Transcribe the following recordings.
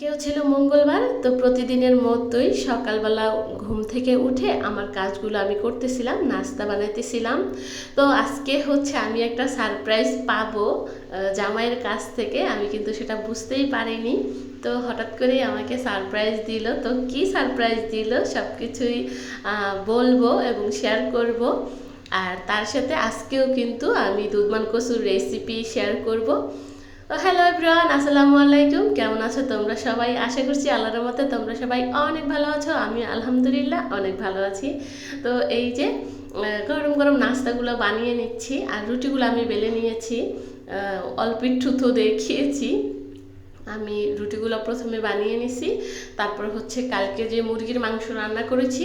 আজকেও ছিল মঙ্গলবার, তো প্রতিদিনের মতোই সকালবেলা ঘুম থেকে উঠে আমার কাজগুলো আমি করতেছিলাম, নাস্তা বানাইতেছিলাম। তো আজকে হচ্ছে আমি একটা সারপ্রাইজ পাবো জামাইয়ের কাছ থেকে, আমি কিন্তু সেটা বুঝতেই পারিনি। তো হঠাৎ করেই আমাকে সারপ্রাইজ দিল, তো কি সারপ্রাইজ দিল সব কিছুই বলব এবং শেয়ার করব। আর তার সাথে আজকেও কিন্তু আমি দুধমান কচুর রেসিপি শেয়ার করব। তো হ্যালো এভরিওয়ান আসসালামু আলাইকুম। কেমন আছো তোমরা সবাই? আশা করছি আল্লাহর মতে তোমরা সবাই অনেক ভালো আছো। আমি আলহামদুলিল্লাহ অনেক ভালো আছি। তো এই যে গরম গরম নাস্তাগুলো বানিয়ে নিচ্ছি আর রুটিগুলো আমি বেলে নিয়েছি। অল্প একটু তো দেখিয়েছি। আমি রুটিগুলো প্রথমে বানিয়ে নিছি। তারপর হচ্ছে কালকে যে মুরগির মাংস রান্না করেছি,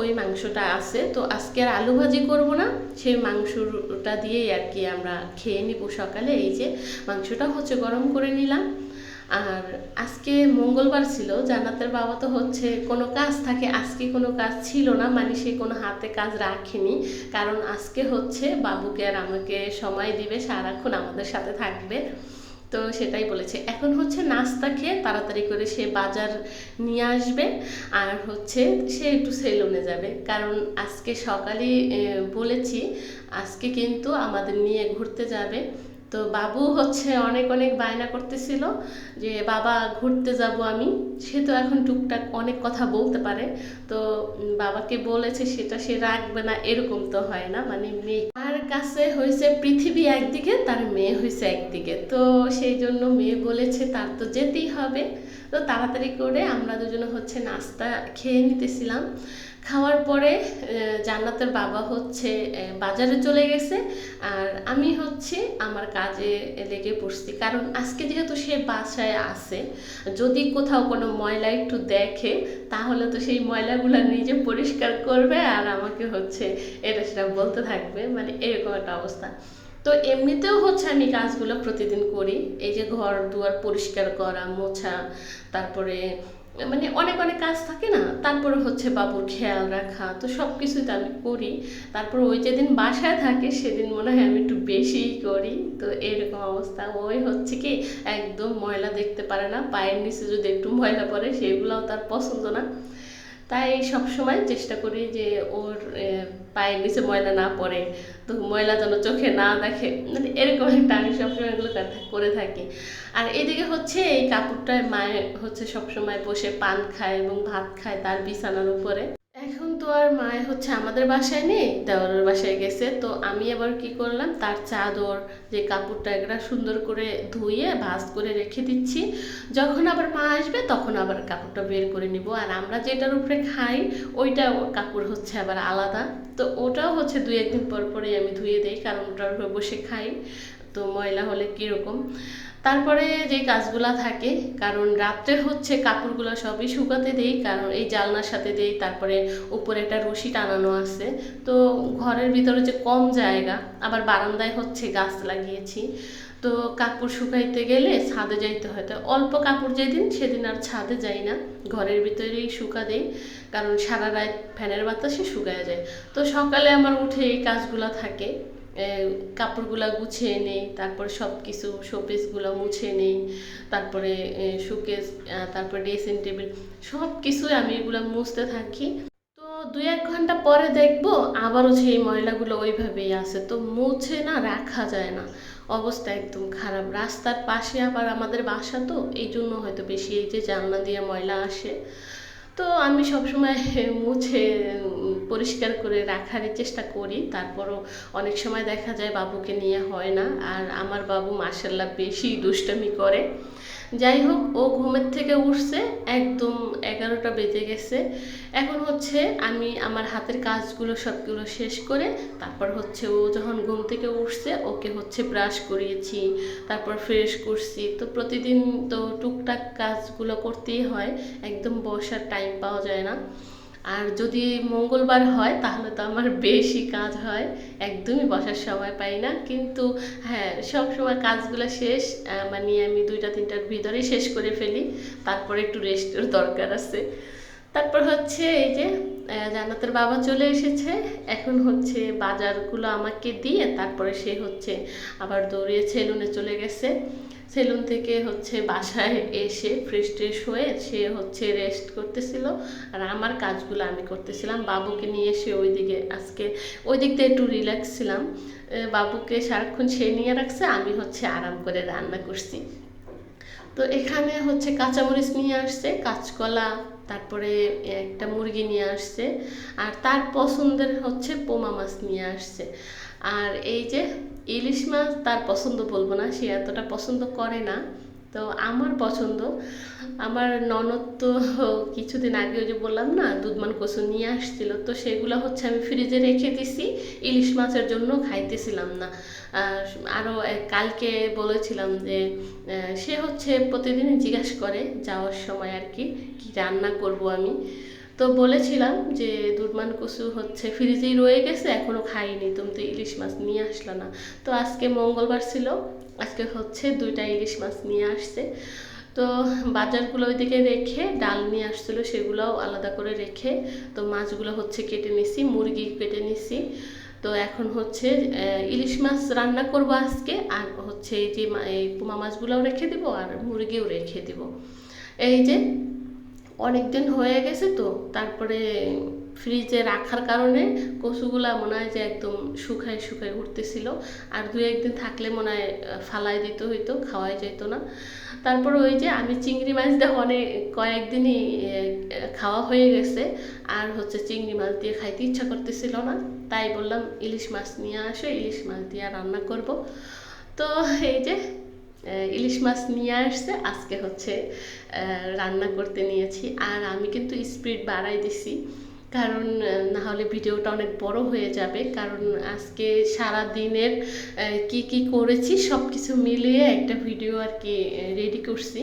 ওই মাংসটা আছে। তো আজকে আর আলু ভাজি করব না, সেই মাংসটা দিয়েই আর কি আমরা খেয়ে নিব সকালে। এই যে মাংসটা হচ্ছে গরম করে নিলাম। আর আজকে মঙ্গলবার ছিল, জান্নাতের বাবা তো হচ্ছে কোনো কাজ থাকে, আজকে কোনো কাজ ছিল না মানে সে কোনো হাতে কাজ রাখেনি। কারণ আজকে হচ্ছে বাবুকে আর আমাকে সময় দিবে, সারাক্ষণ আমাদের সাথে থাকবে। তো সেটাই বলেছে। এখন হচ্ছে নাস্তা খেয়ে তাড়াতাড়ি করে সে বাজার নিয়ে আসবে আর হচ্ছে সে একটু সেলুনে যাবে। কারণ আজকে সকালে বলেছি, আজকে কিন্তু আমাদের নিয়ে ঘুরতে যাবে। তো বাবু হচ্ছে অনেক অনেক বায়না করতেছিল যে, বাবা, ঘুরতে যাব আমি। সে তো এখন টুকটাক অনেক কথা বলতে পারে। তো বাবাকে বলেছে, সেটা সে রাখবে না। এরকম তো হয় না মানে মেয়ে। তার কাছে হয়েছে পৃথিবী একদিকে, তার মেয়ে হয়েছে একদিকে। তো সেই জন্য মেয়ে বলেছে, তার তো যেতেই হবে। তো তাড়াতাড়ি করে আমরা দুজনে হচ্ছে নাস্তা খেয়ে নিতেছিলাম। খাওয়ার পরে জান্নাতের বাবা হচ্ছে বাজারে চলে গেছে। আর আমি হচ্ছে আমার কাজে লেগে পড়ছি। কারণ আজকে যেহেতু সে বাসায় আছে, যদি কোথাও কোনো ময়লা একটু দেখে, তাহলে তো সেই ময়লাগুলো নিজে পরিষ্কার করবে আর আমাকে হচ্ছে এটা সেটা বলতে থাকবে। মানে এরকম একটা অবস্থা। তো এমনিতেও হচ্ছে আমি কাজগুলো প্রতিদিন করি। এই যে ঘর দুয়ার পরিষ্কার করা, মোছা, তারপরে মানে অনেক অনেক কাজ থাকে না? তারপরে হচ্ছে বাবুর খেয়াল রাখা, তো সব কিছুই তো আমি করি। তারপর ওই যেদিন বাসায় থাকে, সেদিন মনে হয় আমি একটু বেশিই করি। তো এরকম অবস্থা। ওই হচ্ছে কি, একদম ময়লা দেখতে পারে না, পায়ের নিচে যদি একটু ময়লা পড়ে, সেগুলোও তার পছন্দ না। তাই সব সময় চেষ্টা করি যে ওর পায়ের নিচে ময়লা না পড়ে, তো ময়লা যেন চোখে না দেখে মানে এরকম একটা আমি সবসময় এগুলো করে থাকি আর এদিকে হচ্ছে এই কাপড়টায় মায়ের হচ্ছে সবসময় বসে পান খায় এবং ভাত খায় তার বিছানার উপরে। এখন তো আর মায়ে হচ্ছে আমাদের বাসায় নেই, দেওয়ারের বাসায় গেছে। তো আমি আবার কি করলাম, তার চাদর, যে কাপড়টা এগুলা সুন্দর করে ধুয়ে, ভাঁজ করে রেখে দিচ্ছি। যখন আবার মা আসবে, তখন আবার কাপড়টা বের করে নিব। আর আমরা যেটার উপরে খাই, ওইটা কাপড় হচ্ছে আবার আলাদা। তো ওটাও হচ্ছে দুই একদিন পর পরেই আমি ধুয়ে দিই, কারণ ওটার উপরে বসে খাই। তো ময়লা হলে কীরকম? তারপরে যে কাজগুলা থাকে, কারণ রাত্রে হচ্ছে কাপড়গুলো সবই শুকাতে দেই, কারণ এই জালনার সাথে দেই, তারপরে উপরে একটা রশি টানানো আছে। তো ঘরের ভিতরে যে কম জায়গা, আবার বারান্দায় হচ্ছে গাছ লাগিয়েছি। তো কাপড় শুকাইতে গেলে ছাদে যাইতে হয়। তো অল্প কাপড় যেদিন, সেদিন আর ছাদে যাই না। ঘরের ভিতরেই শুকা দেই, কারণ সারা রাত ফ্যানের বাতাসে শুকায় যায়। তো সকালে আমার উঠে এই কাজগুলো থাকে। কাপড়গুলা গুছিয়ে নেই, তারপর সব কিছু শোপিসগুলো মুছে নেই, তারপরে শোকেস তারপরে ড্রেসিং টেবিল সব কিছুই আমি এগুলো মুছতে থাকি। তো দুই এক ঘণ্টা পরে দেখব আবারও সেই ময়লাগুলো ওইভাবেই আছে। তো মুছে না, রাখা যায় না। অবস্থা একদম খারাপ। রাস্তার পাশে আবার আমাদের বাসা তো এই জন্য হয়তো বেশি এই যে জানলা দিয়ে ময়লা আসে। তো আমি সবসময় মুছে পরিষ্কার করে রাখারই চেষ্টা করি। তারপরও অনেক সময় দেখা যায় বাবুকে নিয়ে হয় না। আর আমার বাবু মার্শাল্লাহ বেশি দুষ্টামি করে। যাই হোক, ও ঘুমের থেকে উঠছে, একদম এগারোটা বেজে গেছে। এখন হচ্ছে আমি আমার হাতের কাজগুলো সবগুলো শেষ করে, তারপর হচ্ছে ও যখন ঘুম থেকে উঠছে, ওকে হচ্ছে ব্রাশ করিয়েছি, তারপর ফ্রেশ করছি। তো প্রতিদিন তো টুকটাক কাজগুলো করতেই হয়, একদম বসার টাইম পাওয়া যায় না। আর যদি মঙ্গলবার হয়, তাহলে তো আমার বেশি কাজ হয়। একদমই বসার সময় পাই না। কিন্তু হ্যাঁ সব সময় কাজগুলো শেষ মানে আমি দুইটা, তিনটার ভিতরেই শেষ করে ফেলি। তারপরে একটু রেস্টের দরকার আছে। তারপর হচ্ছে এই যে জান্নাতের বাবা চলে এসেছে। এখন হচ্ছে বাজারগুলো আমাকে দিয়ে তারপরে সে হচ্ছে আবার দৌড়িয়ে সেলুনে চলে গেছে। সেলুন থেকে হচ্ছে বাসায় এসে ফ্রেশ ট্রেশ হয়ে সে হচ্ছে রেস্ট করতেছিল। আর আমার কাজগুলো আমি করতেছিলাম। বাবুকে নিয়ে এসে ওইদিকে আজকে ওই দিক থেকে একটু রিল্যাক্স ছিলাম। বাবুকে সারাক্ষণ সে নিয়ে রাখছে, আমি হচ্ছে আরাম করে রান্না করছি। তো এখানে হচ্ছে কাঁচামরিচ নিয়ে আসছে, কাঁচকলা তারপরে একটা মুরগি নিয়ে আসছে, আর তার পছন্দের হচ্ছে পোমা মাছ নিয়ে আসছে। আর এই যে ইলিশ মাছ তার পছন্দ বলব না, সে এতটা পছন্দ করে না। তো আমার পছন্দ। আমার ননদ তো কিছুদিন আগে ওই যে বললাম না, দুধমান কচু নিয়ে আসছিল, তো সেগুলো হচ্ছে আমি ফ্রিজে রেখে দিছি, ইলিশ মাছের জন্য খাইতেছিলাম না। আরও কালকে বলেছিলাম যে সে হচ্ছে প্রতিদিনই জিজ্ঞাসা করে যাওয়ার সময় আর কি কি রান্না করব আমি। তো বলেছিলাম যে দুর্মান কচু হচ্ছে ফ্রিজেই রয়ে গেছে এখনও খাইনি, তুমি তো ইলিশ মাছ নিয়ে আসলো না। তো আজকে মঙ্গলবার ছিল, আজকে হচ্ছে দুইটা ইলিশ মাছ নিয়ে আসছে। তো বাজারগুলো ওইদিকে রেখে, ডাল নিয়ে আসছিল, সেগুলোও আলাদা করে রেখে, তো মাছগুলো হচ্ছে কেটে নিছি, মুরগি কেটে নিছি। তো এখন হচ্ছে ইলিশ মাছ রান্না করব আজকে, আর হচ্ছে এই যে এই পোমা মাছগুলোও রেখে দিব, আর মুরগিও রেখে দিব। এই যে অনেক দিন হয়ে গেছে তো, তারপরে ফ্রিজে রাখার কারণে কচুগুলা মনে হয় যে একদম শুকায় শুকায় উঠতেছিল। আর দু একদিন থাকলে মনে হয় ফালাই দিতে হইতো, খাওয়াই যেত না। তারপর ওই যে আমি চিংড়ি মাছ অনেক কয়েকদিনই খাওয়া হয়ে গেছে। আর হচ্ছে চিংড়ি মাছ দিয়ে খাইতে ইচ্ছা করতেছিল না। তাই বললাম, ইলিশ মাছ নিয়ে আসো, ইলিশ মাছ দিয়ে রান্না করব। তো এই যে ইলিশ মাছ নিয়ে আসছে, আজকে হচ্ছে রান্না করতে নিয়েছি। আর আমি কিন্তু স্পিড বাড়াই দিছি। কারণ না হলে ভিডিওটা অনেক বড় হয়ে যাবে। কারণ আজকে সারা দিনের কি কি করেছি সব কিছু মিলিয়ে একটা ভিডিও আর কি রেডি করছি।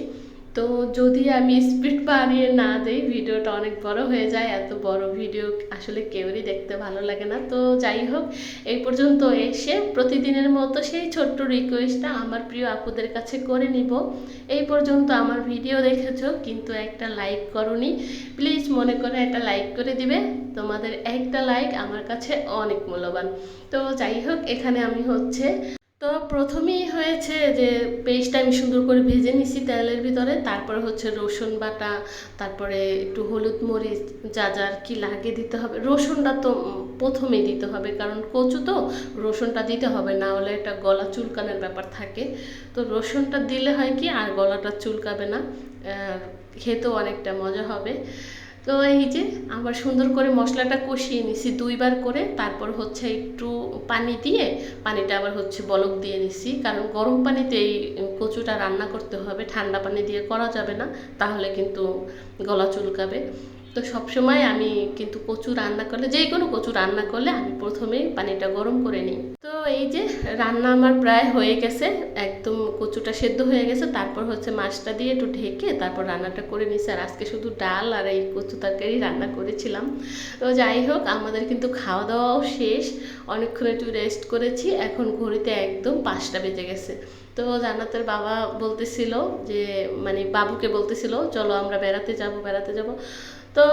তো যদি আমি স্পিড বাড়িয়ে না দেই, ভিডিওটা অনেক বড় হয়ে যায়, এত বড় ভিডিও আসলে কেউরই দেখতে ভালো লাগে না। তো যাই হোক, এই পর্যন্ত এসে প্রতিদিনের মতো সেই ছোট্ট রিকোয়েস্টটা আমার প্রিয় আপুদের কাছে করে নিব। এই পর্যন্ত আমার ভিডিও দেখেছ, কিন্তু একটা লাইক করনি। প্লিজ মনে করে একটা লাইক করে দিবে। তোমাদের একটা লাইক আমার কাছে অনেক মূল্যবান। তো যাই হোক, এখানে আমি হচ্ছে তো প্রথমেই হয়েছে যে পেস্টটা আমি সুন্দর করে ভেজে নিছি তেলের ভিতরে, তারপরে হচ্ছে রসুন বাটা, তারপরে একটু হলুদ মরিচ, যা যা কি লাগে দিতে হবে। রসুনটা তো প্রথমে দিতে হবে, কারণ কচু তো রসুনটা দিতে হবে, না হলে একটা গলা চুলকানোর ব্যাপার থাকে। তো রসুনটা দিলে হয় কি, আর গলাটা চুলকাবে না খেতেও অনেকটা মজা হবে। তো এই যে আবার সুন্দর করে মশলাটা কষিয়ে নিছি দুইবার করে। তারপর হচ্ছে একটু পানি দিয়ে, পানিটা আবার হচ্ছে বলক দিয়ে নিছি। কারণ গরম পানিতে এই কচুটা রান্না করতে হবে, ঠান্ডা পানি দিয়ে করা যাবে না, তাহলে কিন্তু গলা চুলকাবে। তো সবসময় আমি কিন্তু কচু রান্না করলে, যে কোনো কচু রান্না করলে আমি প্রথমেই পানিটা গরম করে নিই। তো এই যে রান্না আমার প্রায় হয়ে গেছে, একদম কচুটা সেদ্ধ হয়ে গেছে, তারপর হচ্ছে মাছটা দিয়ে একটু ঢেকে তারপর রান্নাটা করে নিছি। আর আজকে শুধু ডাল আর এই কচু তরকারি রান্না করেছিলাম। তো যাই হোক, আমাদের কিন্তু খাওয়া দাওয়াও শেষ। অনেকক্ষণ একটু রেস্ট করেছি, এখন ঘড়িতে একদম পাঁচটা বেজে গেছে। তো জান্নাতের বাবা বলতেছিল যে মানে বাবুকে বলতেছিল, চলো আমরা বেড়াতে যাব বেড়াতে যাব। তো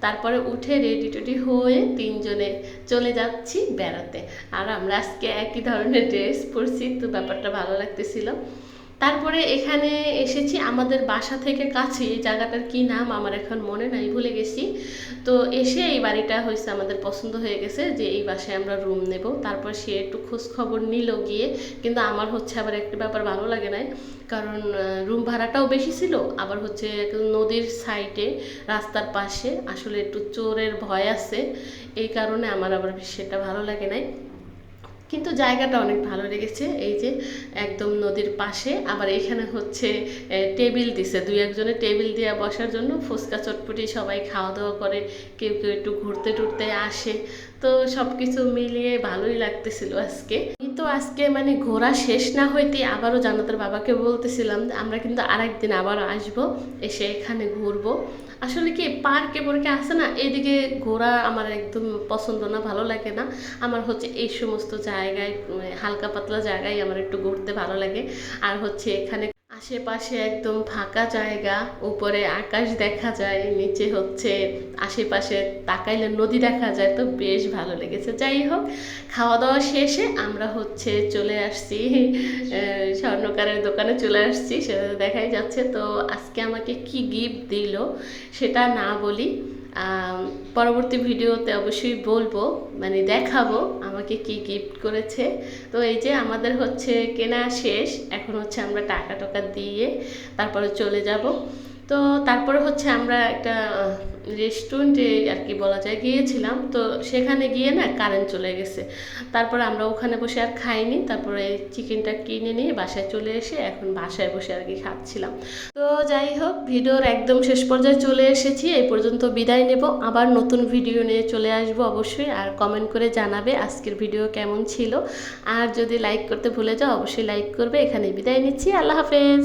তারপরে উঠে রেডি টেডি হয়ে তিনজনে চলে যাচ্ছি বেড়াতে। আর আমরা আজকে একই ধরনের ড্রেস পরছি, তো ব্যাপারটা ভালো লাগতেছিল। তারপরে এখানে এসেছি আমাদের বাসা থেকে কাছে, এই জায়গাটার কি নাম আমার এখন মনে নাই, ভুলে গেছি। তো এসে এই বাড়িটা হয়েছে আমাদের পছন্দ হয়ে গেছে যে এই বাসায় আমরা রুম নেব। তারপর সে একটু খোঁজ খবর নিল গিয়ে, কিন্তু আমার হচ্ছে আবার একটা ব্যাপার ভালো লাগে নাই, কারণ রুম ভাড়াটাও বেশি ছিল, আবার হচ্ছে নদীর সাইডে রাস্তার পাশে, আসলে একটু চোরের ভয় আছে, এই কারণে আমার আবার সেটা ভালো লাগে নাই। কিন্তু জায়গাটা অনেক ভালো লেগেছে। এই যে একদম নদীর পাশে, আবার এখানে হচ্ছে টেবিল দিছে। দুই একজনে টেবিল দিয়ে বসার জন্য ফুচকা, চটপটি সবাই খাওয়া দাওয়া করে। কেউ কেউ একটু ঘুরতে টুরতে আসে। তো সব কিছু মিলিয়ে ভালোই লাগতেছিল আজকে। কিন্তু আজকে মানে ঘোরা শেষ না হইতে আবারও জানাতের বাবাকে বলতেছিলাম, আমরা কিন্তু আরেকদিন আবারও আসব, এসে এখানে ঘুরবো। আসলে কি, পার্কে পর্কে আসে না, এদিকে ঘোরা আমার একদম পছন্দ না, ভালো লাগে না। আমার হচ্ছে এই সমস্ত জায়গায় হালকা পাতলা জায়গায় আমার একটু ঘুরতে ভালো লাগে। আর হচ্ছে এখানে আশেপাশে একদম ফাঁকা জায়গা, উপরে আকাশ দেখা যায়, নিচে হচ্ছে আশেপাশে তাকাইলে নদী দেখা যায়, তো বেশ ভালো লেগেছে। যাই হোক খাওয়া দাওয়া শেষে আমরা হচ্ছে চলে আসছি স্বর্ণকারের দোকানে চলে আসছি সেটা দেখাই যাচ্ছে। তো আজকে আমাকে কি গিফট দিল সেটা না বলি। পরবর্তী ভিডিওতে অবশ্যই বলব মানে দেখাবো আমাকে কি গিফট করেছে। তো এই যে আমাদের হচ্ছে কেনা শেষ, এখন হচ্ছে আমরা টাকা টাকা দিয়ে তারপরে চলে যাব। তো তারপরে হচ্ছে আমরা একটা রেস্টুরেন্টে আর কি বলা যায়, গিয়েছিলাম। তো সেখানে গিয়ে না কারেন্ট চলে গেছে। তারপরে আমরা ওখানে বসে আর খাইনি। তারপরে চিকেনটা কিনে নিয়ে বাসায় চলে এসে এখন বাসায় বসে আর কি খাচ্ছিলাম। তো যাই হোক, ভিডিওর একদম শেষ পর্যায়ে চলে এসেছি। এই পর্যন্ত বিদায় নেব। আবার নতুন ভিডিও নিয়ে চলে আসব অবশ্যই। আর কমেন্ট করে জানাবে আজকের ভিডিও কেমন ছিল। আর যদি লাইক করতে ভুলে যাও, অবশ্যই লাইক করবে। এখানে বিদায় নিচ্ছি। আল্লাহ হাফেজ।